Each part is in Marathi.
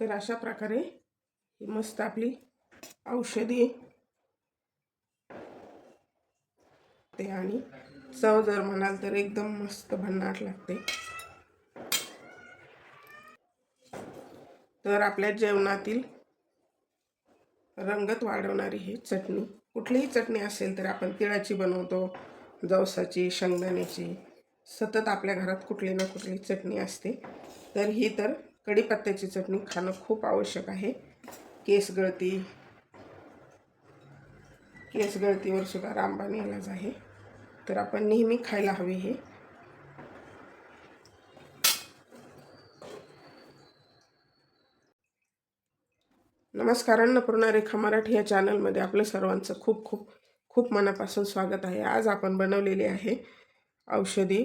तर अशा प्रकारे ही मस्त आपली औषधी ते आणि चव जर म्हणाल तर एकदम मस्त भन्नाट लागते. तर आपल्या जेवणातील रंगत वाढवणारी ही चटणी. कुठलीही चटणी असेल तर आपण तिळाची बनवतो जवसाची शेंगदाण्याची सतत आपल्या घरात कुठली ना कुठली चटणी असते. तर ही तर कढीपत्त्याची चटणी खाणं खूप आवश्यक आहे. केस गळती केस गळतीवर सुद्धा रामबाण इलाज आहे. तर आपण नेहमी खायला हवे हे. नमस्कार अन्नपूर्णा रेखा मराठी या चॅनलमध्ये आपलं सर्वांचं खूप खूप खूप मनापासून स्वागत आहे. आज आपण बनवलेली आहे औषधी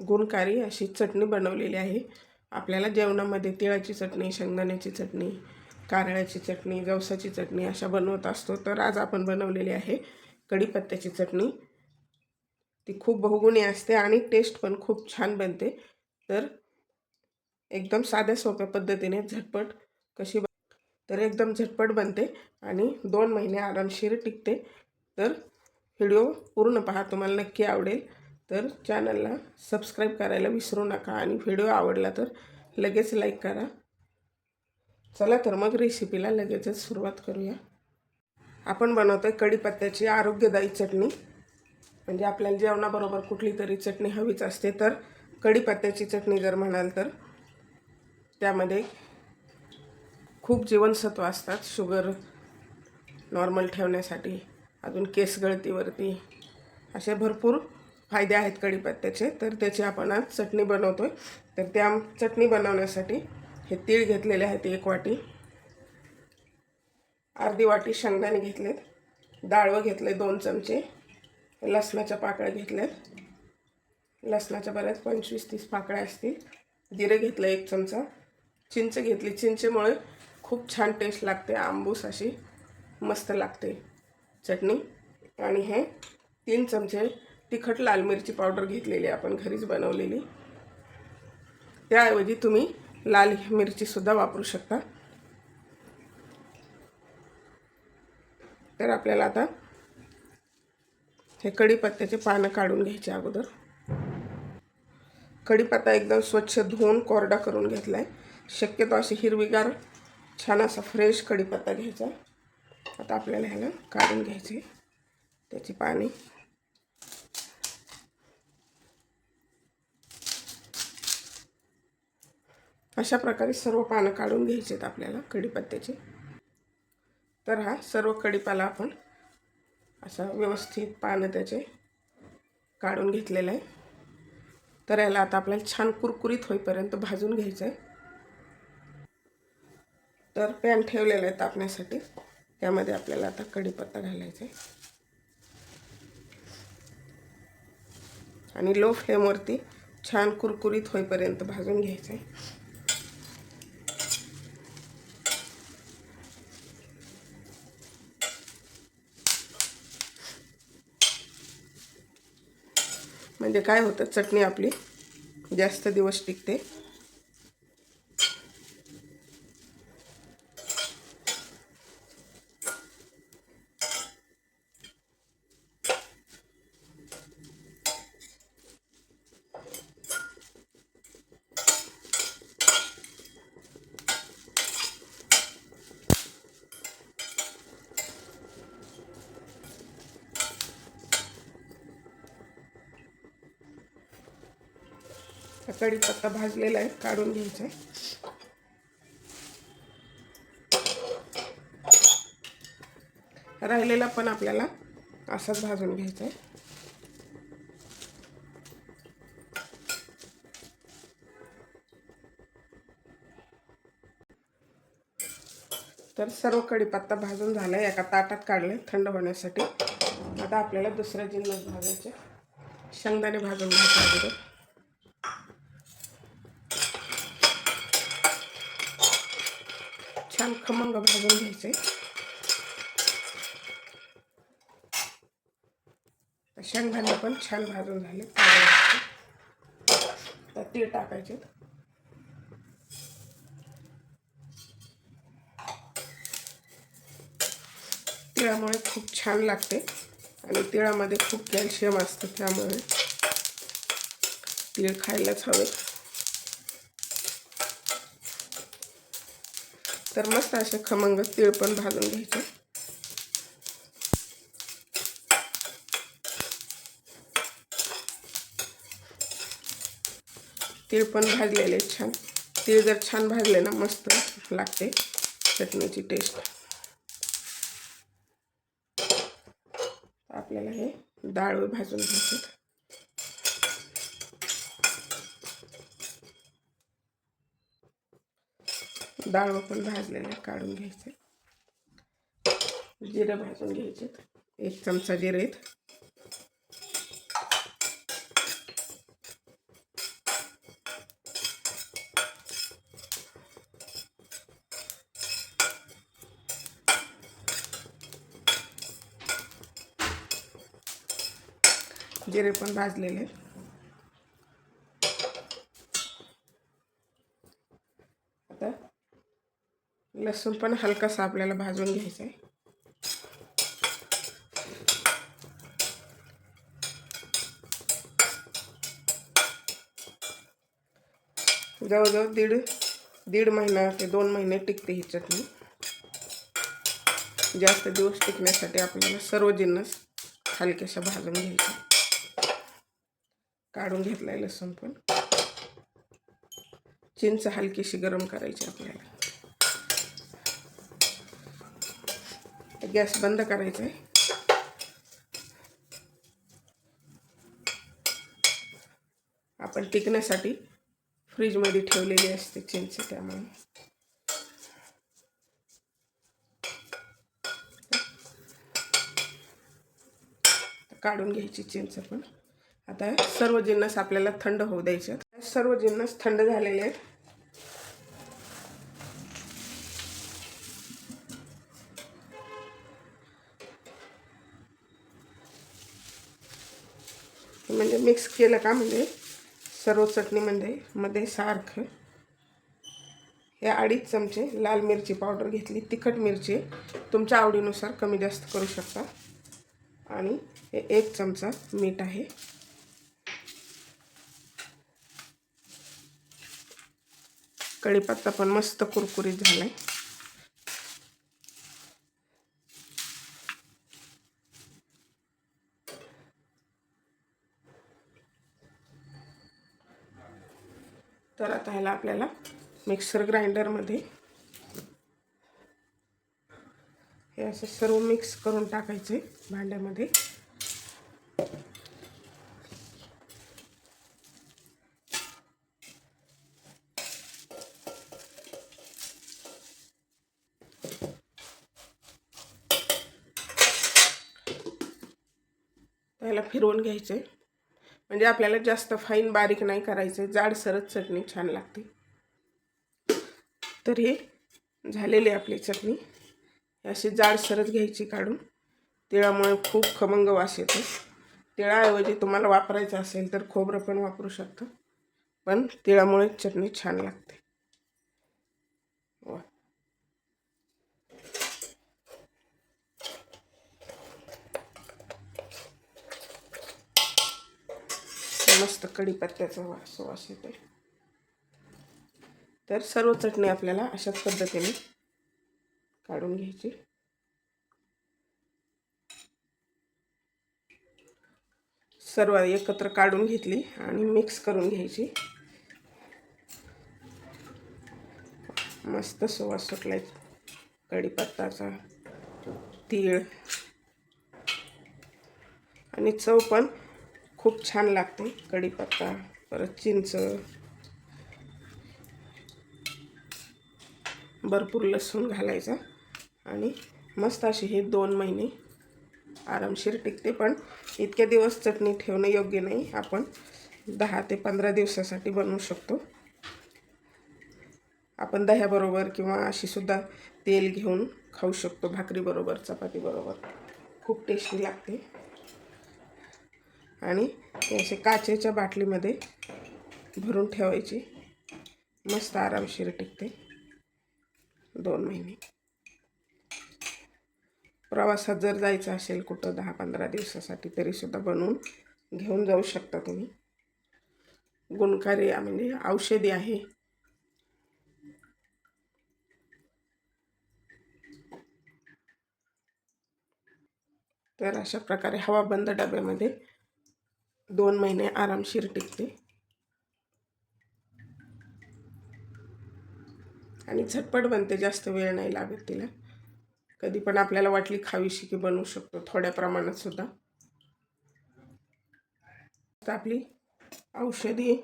गुणकारी अशी चटणी बनवलेली आहे. आपल्याला जेवणामध्ये तिळाची चटणी शेंगदाण्याची चटणी कारळ्याची चटणी जवसाची चटणी अशा बनवत असतो. तर आज आपण बनवलेली आहे कढीपत्त्याची चटणी. ती खूप बहुगुणी असते आणि टेस्ट पण खूप छान बनते. तर एकदम साध्या सोप्या पद्धतीने झटपट कशी बन तर एकदम झटपट बनते आणि दोन महिने आरामशीर टिकते. तर व्हिडिओ पूर्ण पहा तुम्हाला नक्की आवडेल. तर चॅनलला सबस्क्राईब करायला विसरू नका आणि व्हिडिओ आवडला तर लगेच लाईक करा. चला तर मग रेसिपीला लगेचच सुरुवात करूया. आपण बनवतो आहे कढीपत्त्याची आरोग्यदायी चटणी. म्हणजे आपल्याला जेवणाबरोबर कुठली तरी चटणी हवीच असते तर कढीपत्त्याची चटणी जर म्हणाल तर. त्यामध्ये खूप जीवनसत्व असतात. शुगर नॉर्मल ठेवण्यासाठी अजून केस गळतीवरती असे भरपूर फायदे आहेत कढीपत्त्याचे तर त्याची आपण आज चटणी बनवतो आहे तर त्या चटणी बनवण्यासाठी हे तीळ घेतलेले आहेत एक वाटी. अर्धी वाटी शेंगदाणे घेतलेत. डाळवं घेतले दोन चमचे. लसणाच्या पाकळ्या घेतल्यात. लसणाच्या बऱ्याच पंचवीस तीस पाकळ्या असतील. जिरे घेतलं एक चमचा. चिंच घेतली. चिंचेमुळे खूप छान टेस्ट लागते. आंबूस अशी मस्त लागते चटणी. आणि हे तीन चमचे तिखट लाल मिरची पावडर घेतलेली आपण घरीच बनवलेली. त्याऐवजी तुम्ही लाल मिरचीसुद्धा वापरू शकता. तर आपल्याला आता हे कढीपत्त्याचे पानं काढून घ्यायचे अगोदर. कढीपत्ता एकदम स्वच्छ धुवून कोरडा करून घेतला आहे शक्यतो अशी हिरवीगार छान असा फ्रेश कढीपत्ता घ्यायचा. आता आपल्याला ह्याला काढून घ्यायचे. त्याची पाणी अशा प्रकारे सर्व पानं काढून घ्यायचे आहेत आपल्याला कढीपत्त्याचे. तर हा सर्व कढीपाला आपण असा व्यवस्थित पानं त्याचे काढून घेतलेलं आहे. तर याला आता आपल्याला छान कुरकुरीत होईपर्यंत भाजून घ्यायचं आहे. तर पॅन ठेवलेलं आहे तापण्यासाठी. त्यामध्ये आपल्याला आता कढीपत्ता घालायचा आहे. आणि लो फ्लेमवरती छान कुरकुरीत होईपर्यंत भाजून घ्यायचं आहे. म्हणजे काय होतं? चटणी आपली जास्त दिवस टिकते. हा कढीपत्ता भाजलेला आहे काढून घ्यायचा आहे. राहिलेला पण आपल्याला असाच भाजून घ्यायचा आहे. तर सर्व कढीपत्ता भाजून झाला आहे एका ताटात काढले थंड होण्यासाठी. आता आपल्याला दुसऱ्या जिन्नस भाजायचे. शेंगदाणे भाजून घ्यायचे अगोदर. छान खमंग भाजून घ्यायचे. शेंगदाणे पण छान भाजून झाले तर तीळ टाकायचे. तिळामुळे खूप छान लागते आणि तिळामध्ये खूप कॅल्शियम असतं त्यामुळे तीळ खायलाच हवेत तर मस्त असे खमंग तीळ पण भाजून घ्यायचे. तीळ पण भाजलेले छान. तीळ जर छान भाजले ना मस्त लागते चटणीची टेस्ट आपल्याला हे डाळ भाजून घ्यायचे. डाळ पण भाजलेले काढून घ्यायचे जिरं भाजून घ्यायचे एक चमचा जिरे जिरे पण भाजलेले आता लसूण पण हलकासा आपल्याला भाजून घ्यायचा आहे जवळजवळ दीड दीड महिना ते दोन महिने टिकते ही चटणी. जास्त दिवस टिकण्यासाठी आपल्याला सर्व जिन्नस हलक्याशा भाजून घ्यायचा. काढून घेतलाय लसूण पण. चिंच हलकीशी गरम करायची आपल्याला. गॅस बंद करायचा आहे आपण टिकण्यासाठी फ्रीजमध्ये ठेवलेली असते चिंच त्यामुळे. काढून घ्यायची चिंच पण आता सर्व जिन्नस आपल्याला थंड होऊ द्यायचे सर्व जिन्नस थंड झालेले आहेत. म्हणजे मिक्स केलं का म्हणजे? सर्व चटणीमध्ये म्हणजे मध्ये सारखं. हे अडीच चमचे लाल मिरची पावडर घेतली. तिखट मिरची तुमच्या आवडीनुसार कमी जास्त करू शकता. आणि हे एक चमचा मीठ आहे. कढीपत्ता पण मस्त कुरकुरीत झाला आहे आता ह्याला आपल्याला मिक्सर ग्राइंडरमध्ये. हे असं सर्व मिक्स करून टाकायचे भांड्यामध्ये. त्याला फिरवून घ्यायचे. म्हणजे आपल्याला जास्त फाईन बारीक नाही करायचं जाड सरत चटणी छान लागते. तर हे झालेली आपली चटणी. अशी जाडसरच घ्यायची काढून. तिळामुळे खूप खमंग वास येतो. तिळाऐवजी तुम्हाला वापरायचं असेल तर खोबरं पण वापरू शकतं. पण तिळामुळे चटणी छान लागते. वा. मस्त कढीपत्त्याचा वास वास येतोय. तर सर्व चटणी आपल्याला अशाच पद्धतीने काढून घ्यायची. सर्व एकत्र काढून घेतली आणि मिक्स करून घ्यायची. मस्त सुवास सुटलाय कढीपत्ताचा तीळ. आणि चव पण खूप छान लागते. कढीपत्ता परत चिंच. भरपूर लसूण घालायचा. आणि मस्त अशी हे दोन महिने आरामशीर टिकते. पण इतके दिवस चटणी ठेवणं योग्य नाही. आपण दहा ते पंधरा दिवसासाठी बनवू शकतो. आपण दह्याबरोबर किंवा अशीसुद्धा तेल घेऊन खाऊ शकतो. भाकरीबरोबर चपातीबरोबर. खूप टेस्टी लागते. आणि असे काचेच्या बाटलीमध्ये भरून ठेवायची. मस्त आरामशीर टिकते. दोन महिने. प्रवासात जर जायचं असेल कुठं दहा पंधरा दिवसासाठी तरीसुद्धा बनवून घेऊन जाऊ शकता तुम्ही. गुणकारी म्हणजे औषधी आहे. तर अशा प्रकारे हवाबंद डब्यामध्ये दोन महिने आरामशीर टिकते. आणि झटपट बनते जास्त वेळ नाही लागत तिला. कधी पण आपल्याला वाटली खावीशी की बनवू शकतो थोड्या प्रमाणात सुद्धा. आपली औषधी.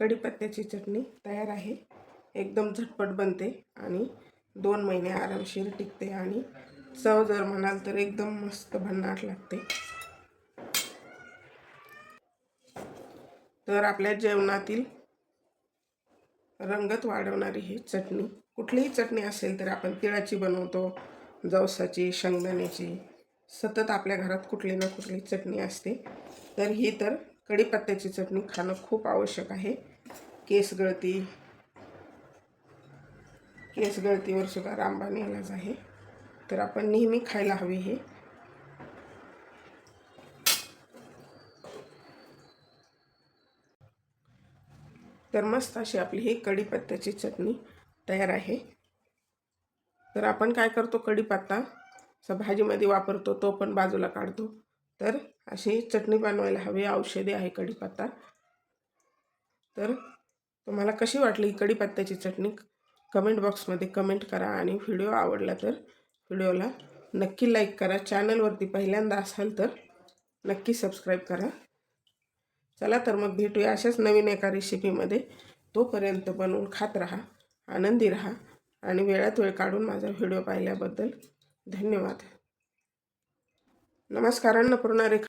कढीपत्त्याची चटणी तयार आहे. एकदम झटपट बनते आणि दोन महिने आरामशीर टिकते आणि चव जर म्हणाल तर एकदम मस्त भन्नाट लागते. तर आपल्या जेवणातील रंगत वाढवणारी ही चटणी. कुठलीही चटणी असेल तर आपण तिळाची बनवतो जवसाची शेंगदाण्याची. सतत आपल्या घरात कुठली ना कुठली चटणी असते. तर ही तर कढीपत्त्याची चटणी खाणं खूप आवश्यक आहे. केस गळती केस गळतीवर सुद्धा रामबाण इलाज आहे. तर आपण नेहमी खायला हवी हे. तर मस्त अशी आपली ही कढीपत्त्याची चटणी तयार आहे. तर आपण काय करतो कढीपत्ता असं भाजीमध्ये वापरतो तो पण बाजूला काढतो. तर अशी चटणी बनवायला हवी औषधी आहे कढीपत्ता. तर तुम्हाला कशी वाटली कढीपत्त्याची चटणी? कमेंट बॉक्समध्ये कमेंट करा आणि व्हिडिओ आवडला तर व्हिडिओला नक्की लाईक करा. चॅनलवरती पहिल्यांदा असाल तर नक्की सबस्क्राईब करा. चला तर मग भेटूया अशाच नवीन एका रेसिपीमध्ये तोपर्यंत बनवून खात राहा आनंदी राहा आणि वेळात वेळ काढून माझा व्हिडिओ पाहिल्याबद्दल धन्यवाद. नमस्कार अन्नपूर्णा रेखा.